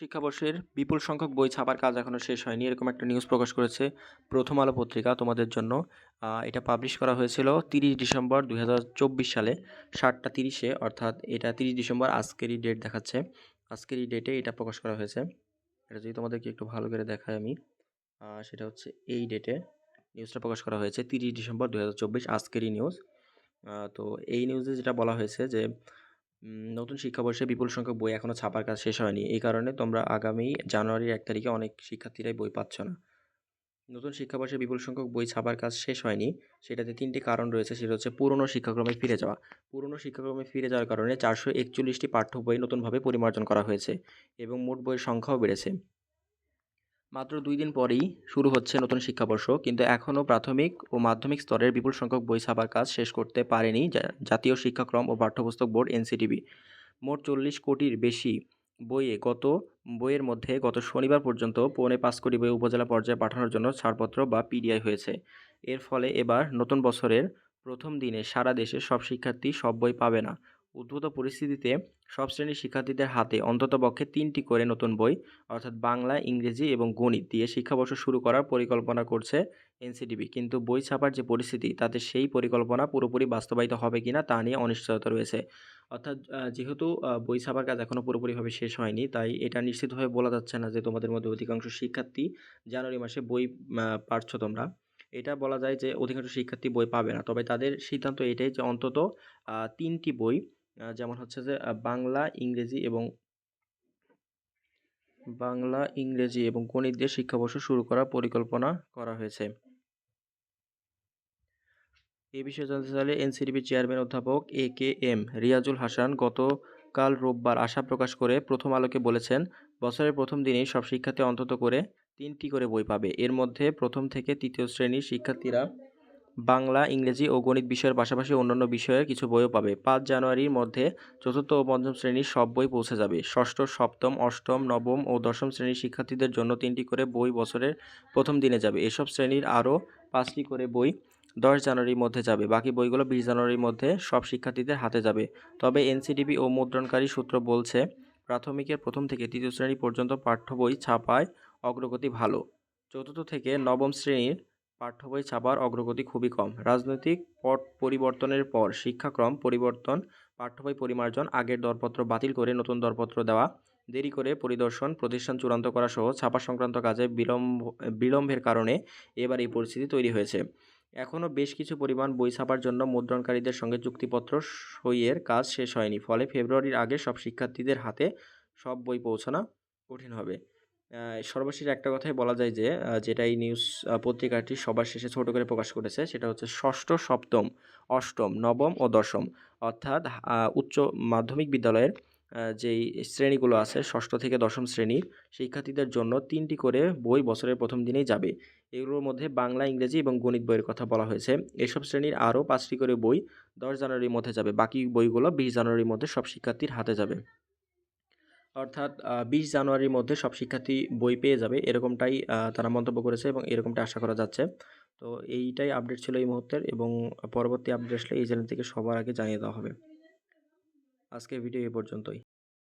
শিক্ষাবর্ষের বিপুল সংখ্যক বই ছাপার কাজ এখনও শেষ হয়নি, এরকম একটা নিউজ প্রকাশ করেছে প্রথম আলো পত্রিকা তোমাদের জন্য। এটা পাবলিশ করা হয়েছিল তিরিশ ডিসেম্বর দু হাজার চব্বিশ সালে, সাতটা তিরিশে, অর্থাৎ এটা তিরিশ ডিসেম্বর আজকেরই ডেট দেখাচ্ছে। আজকেরই ডেটে এটা প্রকাশ করা হয়েছে। এটা যদি তোমাদেরকে একটু ভালো করে দেখাই আমি সেটা হচ্ছে এই ডেটে নিউজটা প্রকাশ করা হয়েছে তিরিশ ডিসেম্বর দু হাজার চব্বিশ আজকেরই নিউজ তো এই নিউজে যেটা বলা হয়েছে যে নতুন শিক্ষাবর্ষে বিপুল সংখ্যক বই এখনও ছাপার কাজ শেষ হয়নি। এই কারণে তোমরা আগামী জানুয়ারির এক তারিখে অনেক শিক্ষার্থীরাই বই পাচ্ছ না। নতুন শিক্ষাবর্ষে বিপুল সংখ্যক বই ছাপার কাজ শেষ হয়নি। সেটাতে তিনটি কারণ রয়েছে। সেটা হচ্ছে পুরনো শিক্ষাক্রমে ফিরে যাওয়া। পুরনো শিক্ষাক্রমে ফিরে যাওয়ার কারণে চারশো একচল্লিশটি পাঠ্য বই নতুনভাবে পরিমার্জন করা হয়েছে এবং মোট বইয়ের সংখ্যাও বেড়েছে। মাত্র দুই দিন পরেই শুরু হচ্ছে নতুন শিক্ষাবর্ষ, কিন্তু এখনও প্রাথমিক ও মাধ্যমিক স্তরের বিপুল সংখ্যক বই ছাপার কাজ শেষ করতে পারেনি জাতীয় শিক্ষাক্রম ও পাঠ্যপুস্তক বোর্ড এনসিটিবি। মোট চল্লিশ কোটির বেশি বইয়ে গত, বইয়ের মধ্যে গত শনিবার পর্যন্ত পৌনে পাঁচ কোটি বই উপজেলা পর্যায়ে পাঠানোর জন্য ছাড়পত্র বা পিডিআই হয়েছে। এর ফলে এবার নতুন বছরের প্রথম দিনে সারা দেশে সব শিক্ষার্থী সব বই পাবে না। উদ্ভূত পরিস্থিতিতে সব শ্রেণির শিক্ষার্থীদের হাতে অন্ততপক্ষে তিনটি করে নতুন বই, অর্থাৎ বাংলা, ইংরেজি এবং গণিত দিয়ে শিক্ষাবর্ষ শুরু করার পরিকল্পনা করছে এনসিডিবি। কিন্তু বই ছাপার যে পরিস্থিতি, তাতে সেই পরিকল্পনা পুরোপুরি বাস্তবায়িত হবে কিনা তা নিয়ে অনিশ্চয়তা রয়েছে। অর্থাৎ যেহেতু বই ছাপার কাজ এখনও পুরোপুরিভাবে শেষ হয়নি, তাই এটা নিশ্চিতভাবে বলা যাচ্ছে না যে তোমাদের মধ্যে অধিকাংশ শিক্ষার্থী জানুয়ারি মাসে বই পাচ্ছ তোমরা। এটা বলা যায় যে অধিকাংশ শিক্ষার্থী বই পাবে না। তবে তাদের সিদ্ধান্ত এটাই যে অন্তত তিনটি বই যেমন হচ্ছে যে বাংলা, ইংরেজি এবং বাংলা, ইংরেজি এবং গণিত দিয়ে শিক্ষাবর্ষ শুরু করার পরিকল্পনা করা হয়েছে। এ বিষয়ে জানতে চাইলে এনসিডিবি চেয়ারম্যান অধ্যাপক A K M Riazul Hasan গতকাল রোববার আশা প্রকাশ করে প্রথম আলোকে বলেছেন, বছরের প্রথম দিনেই সব শিক্ষার্থী অন্তত করে তিনটি করে বই পাবে। এর মধ্যে প্রথম থেকে তৃতীয় শ্রেণির শিক্ষার্থীরা বাংলা, ইংরেজি ও গণিত বিষয়ের পাশাপাশি অন্যান্য বিষয়ের কিছু বইও পাবে। পাঁচ জানুয়ারির মধ্যে চতুর্থ ও পঞ্চম শ্রেণির সব বই পৌঁছে যাবে। ষষ্ঠ, সপ্তম, অষ্টম, নবম ও দশম শ্রেণির শিক্ষার্থীদের জন্য তিনটি করে বই বছরের প্রথম দিনে যাবে। এসব শ্রেণির আরও পাঁচটি করে বই দশ জানুয়ারির মধ্যে যাবে। বাকি বইগুলো বিশ জানুয়ারির মধ্যে সব শিক্ষার্থীদের হাতে যাবে। তবে এনসিডিবি ও মুদ্রণকারী সূত্র বলছে, প্রাথমিকের প্রথম থেকে তৃতীয় শ্রেণি পর্যন্ত পাঠ্য বই ছাপায় অগ্রগতি ভালো। চতুর্থ থেকে নবম শ্রেণির পাঠ্য বই ছাপার অগ্রগতি খুবই কম। রাজনৈতিক পট পরিবর্তনের পর শিক্ষাক্রম পরিবর্তন, পাঠ্য বই পরিমার্জন, আগের দরপত্র বাতিল করে নতুন দরপত্র দেওয়া, দেরি করে পরিদর্শন, প্রতিষ্ঠান চূড়ান্ত করা সহ ছাপা সংক্রান্ত কাজে বিলম্ব, বিলম্বের কারণে এবার এই পরিস্থিতি তৈরি হয়েছে। এখনও বেশ কিছু পরিমাণ বই ছাপার জন্য মুদ্রণকারীদের সঙ্গে চুক্তিপত্র সইয়ের কাজ শেষ হয়নি, ফলে ফেব্রুয়ারির আগে সব শিক্ষার্থীদের হাতে সব বই পৌঁছানো কঠিন হবে। সর্বশেষ একটা কথাই বলা যায় যে যেটা এই নিউজ পত্রিকাটি সবার শেষে ছোট করে প্রকাশ করেছে, সেটা হচ্ছে ষষ্ঠ, সপ্তম, অষ্টম, নবম ও দশম। অর্থাৎ উচ্চ মাধ্যমিক বিদ্যালয়ের যেই শ্রেণীগুলো আছে, ষষ্ঠ থেকে দশম শ্রেণির শিক্ষার্থীদের জন্য তিনটি করে বই বছরের প্রথম দিনেই যাবে। এগুলোর মধ্যে বাংলা, ইংরেজি এবং গণিত বইয়ের কথা বলা হয়েছে। এসব শ্রেণির আরও পাঁচটি করে বই দশ জানুয়ারির মধ্যে যাবে। বাকি বইগুলো বিশ জানুয়ারির মধ্যে সব শিক্ষার্থীর হাতে যাবে। অর্থাৎ বিশ জানুয়ারির মধ্যে সব শিক্ষার্থী বই পেয়ে যাবে, এরকমটাই তারা মন্তব্য করেছে এবং এরকমটা আশা করা যাচ্ছে। তো এইটাই আপডেট ছিল এই মুহূর্তের এবং পরবর্তী আপডেট আসলে এই চ্যানেল থেকে সবার আগে জানিয়ে দেওয়া হবে। আজকের ভিডিও এ পর্যন্তই।